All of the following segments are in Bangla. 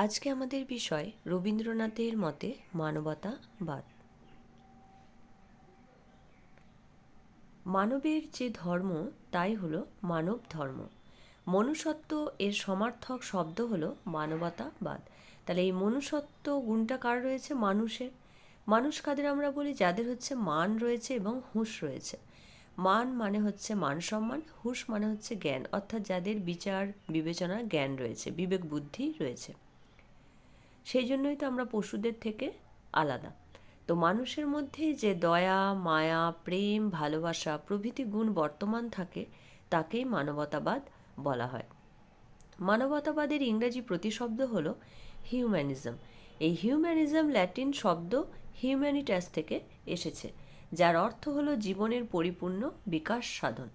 আজকে আমাদের বিষয় রবীন্দ্রনাথের মতে মানবতাবাদ মানবের যে ধর্ম, তাই হলো মানব ধর্ম। মনুষ্যত্ব এর সমার্থক শব্দ হলো মানবতাবাদ তাহলে এই মনুষ্যত্ব গুণটা কার রয়েছে? মানুষের। মানুষ কাদের আমরা বলি? যাদের হচ্ছে মান রয়েছে এবং হুঁশ রয়েছে। মান মানে হচ্ছে মান সম্মান, হুঁশ মানে হচ্ছে জ্ঞান। অর্থাৎ যাদের বিচার বিবেচনা জ্ঞান রয়েছে, বিবেক বুদ্ধি রয়েছে। সেই জন্যই তো আমরা পশুদের থেকে আলাদা। তো মানুষের মধ্যে যে দয়া, মায়া, প্রেম, ভালোবাসা প্রভৃতি গুণ বর্তমান থাকে, তাকেই মানবতাবাদ বলা হয়। মানবতাবাদের ইংরাজি প্রতিশব্দ হল হিউম্যানিজম। এই হিউম্যানিজম ল্যাটিন শব্দ হিউম্যানিটাস থেকে এসেছে, যার অর্থ হল জীবনের পরিপূর্ণ বিকাশ সাধন।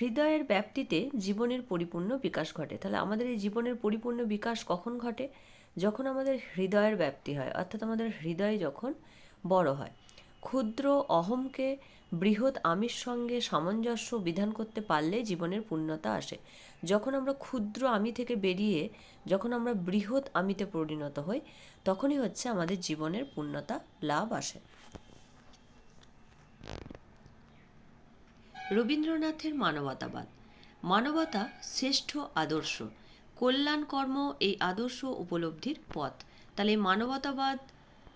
হৃদয়ের ব্যাপ্তিতে জীবনের পরিপূর্ণ বিকাশ ঘটে। তাহলে আমাদের এই জীবনের পরিপূর্ণ বিকাশ কখন ঘটে? যখন আমাদের হৃদয়ের ব্যাপ্তি হয়, অর্থাৎ আমাদের হৃদয় যখন বড় হয়। ক্ষুদ্র অহমকে বৃহৎ আমির সঙ্গে সামঞ্জস্য বিধান করতে পারলে জীবনের পূর্ণতা আসে। যখন আমরা ক্ষুদ্র আমি থেকে বেরিয়ে, যখন আমরা বৃহৎ আমিতে পরিণত হই, তখনই হচ্ছে আমাদের জীবনের পূর্ণতা লাভ আসে। রবীন্দ্রনাথের মানবতাবাদ। মানবতা শ্রেষ্ঠ আদর্শ। কল্যাণ কর্ম এই আদর্শ উপলব্ধির পথ। তাহলে মানবতাবাদ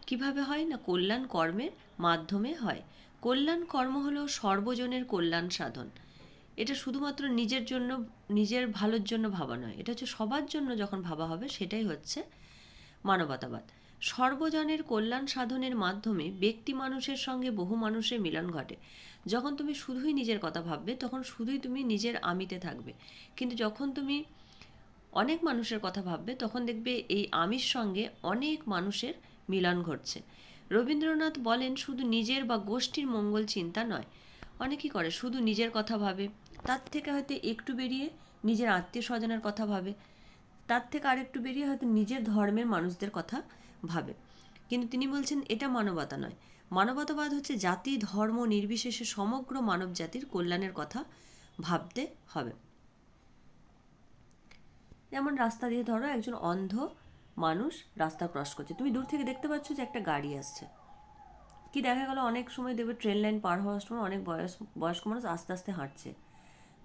কীভাবে হয় না কল্যাণ কর্মের মাধ্যমে হয়? কল্যাণ কর্ম হলো সর্বজনের কল্যাণ সাধন। এটা শুধুমাত্র নিজের জন্য, নিজের ভালোর জন্য ভাবা নয়। এটা হচ্ছে সবার জন্য যখন ভাবা হবে সেটাই হচ্ছে মানবতাবাদ। সর্বজনের কল্যাণ সাধনের মাধ্যমে ব্যক্তি মানুষের সঙ্গে বহু মানুষের মিলন ঘটে। যখন তুমি শুধুই নিজের কথা ভাববে, তখন শুধুই তুমি নিজের আমিতে থাকবে। কিন্তু যখন তুমি অনেক মানুষের কথা ভাববে, তখন দেখবে এই আমির সঙ্গে অনেক মানুষের মিলন ঘটছে। রবীন্দ্রনাথ বলেন, শুধু নিজের বা গোষ্ঠীর মঙ্গল চিন্তা নয়। অনেকেই করে, শুধু নিজের কথা ভাবে। তার থেকে হয়তো একটু বেরিয়ে নিজের আত্মীয় স্বজনের কথা ভাবে। তার থেকে আরেকটু বেরিয়ে হয়তো নিজের ধর্মের মানুষদের কথা ভাবে। কিন্তু তিনি বলছেন, এটা মানবতা নয়। মানবতাবাদ হচ্ছে জাতি, ধর্ম নির্বিশেষে সমগ্র মানব জাতির কল্যাণের কথা ভাবতে হবে। যেমন রাস্তা দিয়ে ধরো একজন অন্ধ মানুষ রাস্তা ক্রস করছে। তুমি দূর থেকে দেখতে পাচ্ছ যে একটা গাড়ি আসছে। কি দেখা গেল? অনেক সময় দেখবে ট্রেন লাইন পার হওয়ার সময় অনেক বয়স, বয়স্ক মানুষ আস্তে আস্তে হাঁটছে।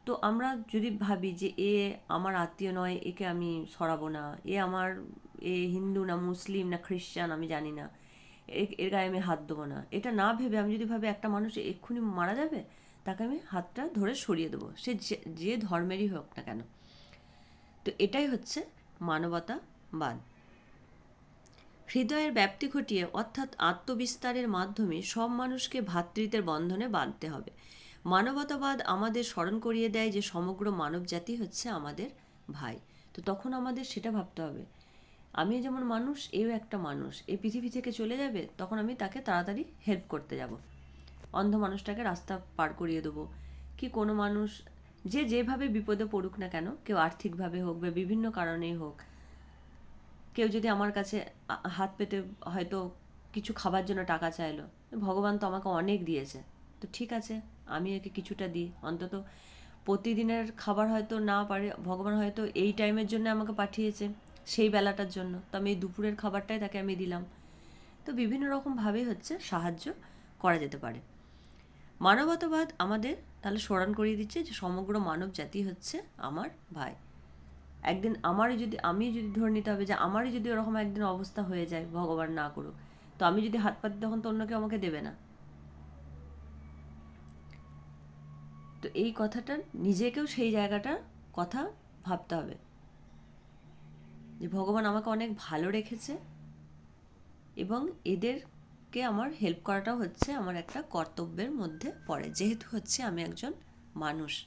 তো আমরা যদি ভাবি যে এ আমার আত্মীয় নয়, একে আমি সরাবো না, এ আমার, এ হিন্দু না মুসলিম না খ্রিস্টান আমি জানি না এর গায়ে আমি হাত দেবো না। এটা না ভেবে আমি যদি ভাবে একটা মানুষ এক্ষুনি মারা যাবে, তাকে আমি হাতটা ধরে সরিয়ে দেবো। সে যে ধর্মেরই হোক না কেন। তো এটাই হচ্ছে মানবতাবাদ। হৃদয়ের ব্যাপ্তি ঘটিয়ে অর্থাৎ আত্মবিস্তারের মাধ্যমে সব মানুষকে ভ্রাতৃত্বের বন্ধনে বাঁধতে হবে। মানবতাবাদ আমাদের স্মরণ করিয়ে দেয় যে সমগ্র মানব জাতি হচ্ছে আমাদের ভাই। তো তখন আমাদের সেটা ভাবতে হবে। আমি যেমন মানুষ, এও একটা মানুষ। এই পৃথিবী থেকে চলে যাবে, তখন আমি তাকে তাড়াতাড়ি হেল্প করতে যাব। অন্ধ মানুষটাকে রাস্তা পার করিয়ে দেবো। কি কোনো মানুষ, যে যেভাবে বিপদে পড়ুক না কেন, কেউ আর্থিকভাবে হোক বা বিভিন্ন কারণেই হোক, কেউ যদি আমার কাছে হাত পেতে হয়তো কিছু খাবার জন্য টাকা চাইলো, ভগবান তো আমাকে অনেক দিয়েছে। তো ঠিক আছে, আমি একে কিছুটা দিই। অন্তত প্রতিদিনের খাবার হয়তো না পারে, ভগবান হয়তো এই টাইমের জন্য আমাকে পাঠিয়েছে। সেই বেলাটার জন্য। তো আমি দুপুরের খাবারটাই তাকে আমি দিলাম। তো বিভিন্ন রকমভাবেই হচ্ছে সাহায্য করা যেতে পারে। মানবতাবাদ আমাদের তাহলে স্মরণ করিয়ে দিচ্ছে যে সমগ্র মানব জাতি হচ্ছে আমার ভাই। একদিন আমারই যদি আমি যদি ধরে নিতে হবে যে আমারই যদি ওরকম একদিন অবস্থা হয়ে যায়, ভগবান না করুক, তো আমি যদি হাত পাতি তখন তো অন্য কেউ আমাকে দেবে না। তো এই কথাটা নিজেকেও সেই জায়গাটার কথা ভাবতে হবে। যে ভগবান আমাকে অনেক ভালো রেখেছে এবং এদেরকে আমার হেল্প করাটাও হচ্ছে আমার একটা কর্তব্যের মধ্যে পড়ে। যেহেতু হচ্ছে আমি একজন মানুষ।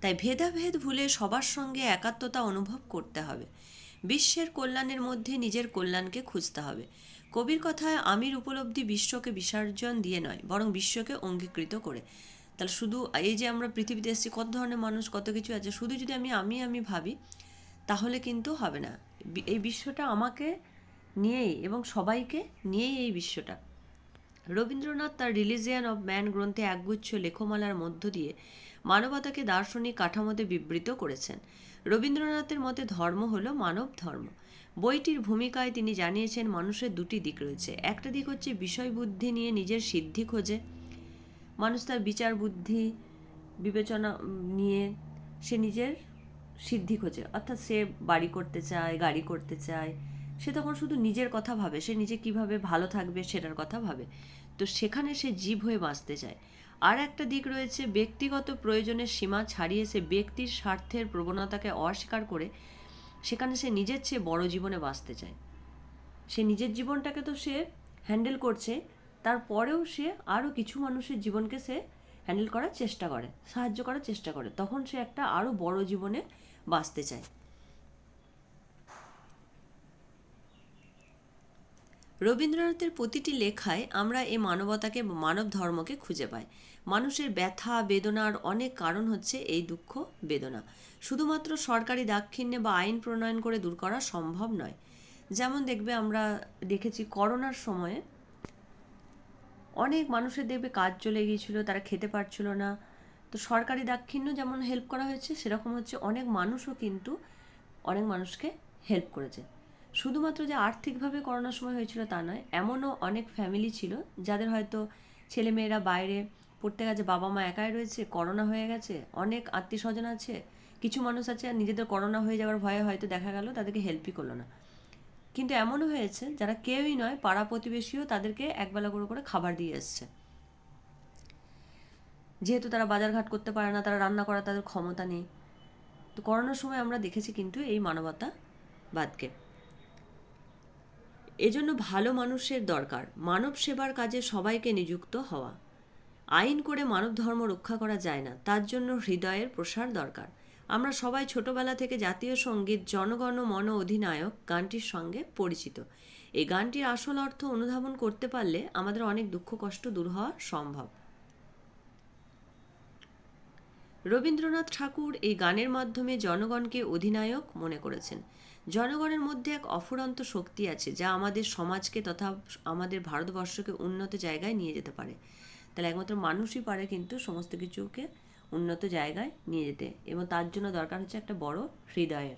তাই ভেদাভেদ ভুলে সবার সঙ্গে একাত্মতা অনুভব করতে হবে। বিশ্বের কল্যাণের মধ্যে নিজের কল্যাণকে খুঁজতে হবে। কবির কথায় আমির উপলব্ধি বিশ্বকে বিসর্জন দিয়ে নয়, বরং বিশ্বকে অঙ্গীকৃত করে। তাহলে শুধু এই যে আমরা পৃথিবীতে এসেছি, কত ধরনের মানুষ, কত কিছু আছে, শুধু যদি আমি আমি আমি ভাবি, তাহলে কিন্তু হবে না। এই বিশ্বটা আমাকে নিয়েই এবং সবাইকে নিয়েই এই বিশ্বটা। রবীন্দ্রনাথ তার রিলিজিয়ান অব ম্যান গ্রন্থে একগুচ্ছ লেখমালার মধ্য দিয়ে মানবতাকে দার্শনিক কাঠামোতে বিবৃত করেছেন। রবীন্দ্রনাথের মতে ধর্ম হল মানব ধর্ম। বইটির ভূমিকায় তিনি জানিয়েছেন, মানুষের দুটি দিক রয়েছে। একটা দিক হচ্ছে বিষয় বুদ্ধি নিয়ে নিজের সিদ্ধি খোঁজে। মানুষ তার বিচার, বুদ্ধি, বিবেচনা নিয়ে সে নিজের সিদ্ধি খোঁজে। অর্থাৎ সে বাড়ি করতে চায়, গাড়ি করতে চায়। সে তখন শুধু নিজের কথা ভাবে। সে নিজে কীভাবে ভালো থাকবে সেটার কথা ভাবে। তো সেখানে সে জীব হয়ে বাঁচতে চায়। আর একটা দিক রয়েছে, ব্যক্তিগত প্রয়োজনের সীমা ছাড়িয়ে সে ব্যক্তির স্বার্থের প্রবণতাকে অস্বীকার করে সেখানে সে নিজের চেয়ে বড় জীবনে বাঁচতে চায়। সে নিজের জীবনটাকে তো সে হ্যান্ডেল করছে তারপরেও সে আরও কিছু মানুষের জীবনকে সে হ্যান্ডেল করার চেষ্টা করে, সাহায্য করার চেষ্টা করে। তখন সে একটা আরও বড় জীবনে বাঁচতে চায়। রবীন্দ্রনাথের প্রতিটি লেখায় আমরা এই মানবতাকে, মানব ধর্মকে খুঁজে পাই। মানুষের ব্যথা, বেদনার অনেক কারণ হচ্ছে এই দুঃখ, বেদনা। শুধুমাত্র সরকারি দাক্ষিণ্যে বা আইন প্রণয়ন করে দূর করা সম্ভব নয়। যেমন দেখবে আমরা দেখেছি, করোনার সময়ে অনেক মানুষের দেখবে কাজ চলে গিয়েছিল, তারা খেতে পারছিল না। তো সরকারি দাক্ষিণ্য যেমন হেল্প করা হয়েছে, সেরকম হচ্ছে অনেক মানুষও কিন্তু অনেক মানুষকে হেল্প করেছে। শুধুমাত্র যে আর্থিকভাবে করোনার সময় হয়েছিল তা নয়, এমনও অনেক ফ্যামিলি ছিল যাদের হয়তো ছেলেমেয়েরা বাইরে পড়তে গেছে বাবা মা একাই রয়েছে, করোনা হয়ে গেছে, অনেক আত্মীয় স্বজন আছে, কিছু মানুষ আছে আর নিজেদের করোনা হয়ে যাওয়ার ভয়ে হয়তো দেখা গেল, তাদেরকে হেল্পই করল না। কিন্তু এমনও হয়েছে, যারা কেউই নয়, পাড়া প্রতিবেশীও তাদেরকে একবেলা করে করে খাবার দিয়ে এসছে। যেহেতু তারা বাজারঘাট করতে পারে না, তারা রান্না করার তাদের ক্ষমতা নেই। তো করোনার সময় আমরা দেখেছি কিন্তু এই মানবতাবাদকে এজন্য ভালো মানুষের দরকার, মানব সেবার কাজে সবাইকে নিযুক্ত হওয়া। আইন করে মানব ধর্ম রক্ষা করা যায় না, তার জন্য হৃদয়ের প্রসার দরকার। আমরা সবাই ছোটবেলা থেকে জাতীয় সংগীত, জনগণ মন অধিনায়ক গানটির সঙ্গে পরিচিত। এই গানটির আসল অর্থ অনুধাবন করতে পারলে আমাদের অনেক দুঃখ কষ্ট দূর হওয়া সম্ভব। রবীন্দ্রনাথ ঠাকুর এই গানের মাধ্যমে জনগণকে অধিনায়ক মনে করেছেন। জনগণের মধ্যে এক অফুরন্ত শক্তি আছে যা আমাদের সমাজকে তথা আমাদের ভারতবর্ষকে উন্নত জায়গায় নিয়ে যেতে পারে। তাহলে একমাত্র মানুষই পারে কিন্তু সমস্ত কিছুকে উন্নত জায়গায় নিয়ে যেতে এবং তার জন্য দরকার হচ্ছে একটা বড় হৃদয়ের।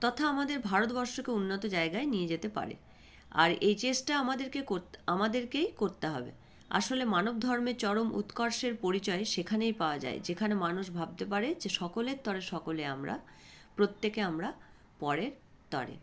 তথা আমাদের ভারতবর্ষকে উন্নত জায়গায় নিয়ে যেতে পারে। আর এই চেষ্টা আমাদেরকে আমাদেরকেই করতে হবে। আসলে মানব ধর্মের চরম উৎকর্ষের পরিচয় সেখানেই পাওয়া যায়, যেখানে মানুষ ভাবতে পারে যে সকলের তরে সকলে আমরা, প্রত্যেকে আমরা পরের তরে।